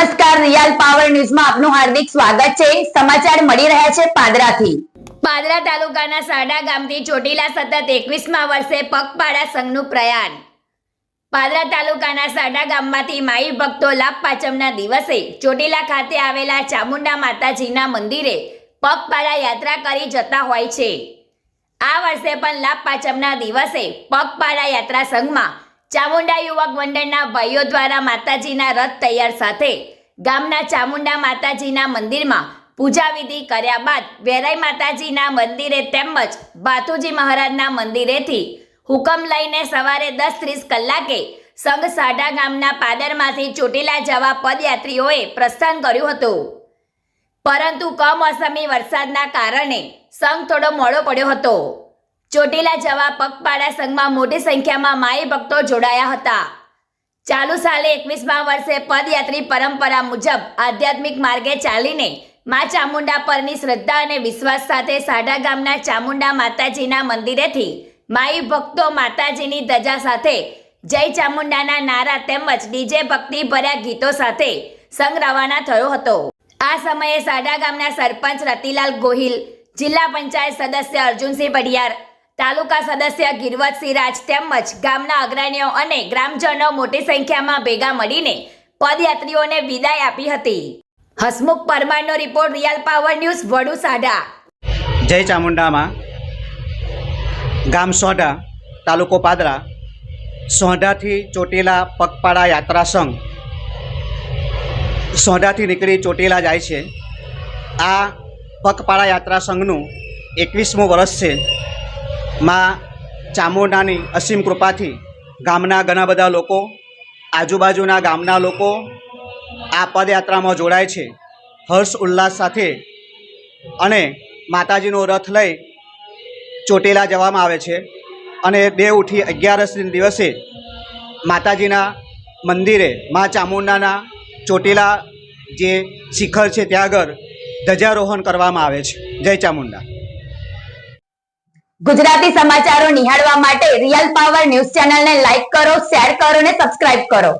નમસ્કાર, real power ન્યૂઝમાં આપનું હાર્દિક સ્વાગત છે. સમાચાર મળી રહ્યા છે પાદરાથી. પાદરા તાલુકાના સાડા ગામથી ચોટીલા સતત એકવીસમા વર્ષે પગપાળા સંઘનું પ્રયાણ. પાદરા તાલુકાના સાડા ગામમાંથી માઈ ભક્તો લાભ પાંચમના દિવસે ચોટીલા ખાતે આવેલા ચામુંડા માતાજીના મંદિરે પગપાળા યાત્રા કરી જતા હોય છે. આ વર્ષે પણ લાભ પાંચમના દિવસે પગપાળા યાત્રા સંઘમાં ચામુંડા યુવક મંડળના ભાઈઓ દ્વારા માતાજીના રથ તૈયાર સાથે ગામના ચામુંડા માતાજીના મંદિરમાં પૂજા વિધિ કર્યા બાદ વેરાઈ માતાજીના મંદિરે તેમજ બાથુજી મહારાજના મંદિરેથી હુકમ લઈને સવારે દસ ત્રીસ કલાકે સંઘ સાડા ગામના પાદરમાંથી ચોટીલા જવા પદયાત્રીઓએ પ્રસ્થાન કર્યું હતું. પરંતુ કમોસમી વરસાદના કારણે સંઘ થોડો મોડો પડ્યો હતો. ચોટીલા જવા પગપાળા સંઘમાં મોટી સંખ્યામાં માઈ ભક્તો જોડાયા હતા. ચાલુ સાલે એકવીસમા વર્ષે પદયાત્રી પરંપરા મુજબ આધ્યાત્મિક માર્ગે ચાલીને મા ચામુંડા પરની શ્રદ્ધા અને વિશ્વાસ સાથે સાડા ગામના ચામુંડા માતાજીના મંદિરેથી માઈ ભક્તો માતાજીની ધજા સાથે જય ચામુંડાના નારા તેમજ ડીજે ભક્તિ ભર્યા ગીતો સાથે સંઘ રવાના થયો હતો. આ સમયે સાડા ગામના સરપંચ રતિલાલ ગોહિલ, જિલ્લા પંચાયત સદસ્ય અર્જુનસિંહ પડિયાર તાલુકા સદસ્ય ગિરવતસિંહ રાજ તેમજ ગામના અગ્રણીઓ અને ગ્રામજનો મોટી સંખ્યામાં ભેગા મળીને પદયાત્રીઓને વિદાય આપી હતી. Hasmukh પરમારનો report Real Power News, Vadu સાડા જય ચામુંડામાં. ગામ સોઢા, તાલુકો પાદરા. સોઢાથી ચોટીલા પગપાળા યાત્રા સંઘ સોઢાથી નીકળી ચોટીલા જાય છે. આ પગપાળા યાત્રા સંઘનું એકવીસમું વર્ષ છે. માં ચામુંડાની અસીમ કૃપાથી ગામના ઘણા બધા લોકો, આજુબાજુના ગામના લોકો આ પદયાત્રામાં જોડાય છે. હર્ષ ઉલ્લાસ સાથે અને માતાજીનો રથ લઈ ચોટીલા જવામાં આવે છે અને દેવ ઉઠી અગિયારસના દિવસે માતાજીના મંદિરે મા ચામુંડાના ચોટીલા જે શિખર છે ત્યાં આગળ ધ્વજારોહણ કરવામાં આવે છે. જય ચામુંડા. ગુજરાતી સમાચારો નિહાળવા માટે રિયલ પાવર ન્યૂઝ ચેનલને લાઈક કરો શેર કરો અને સબસ્ક્રાઇબ કરો.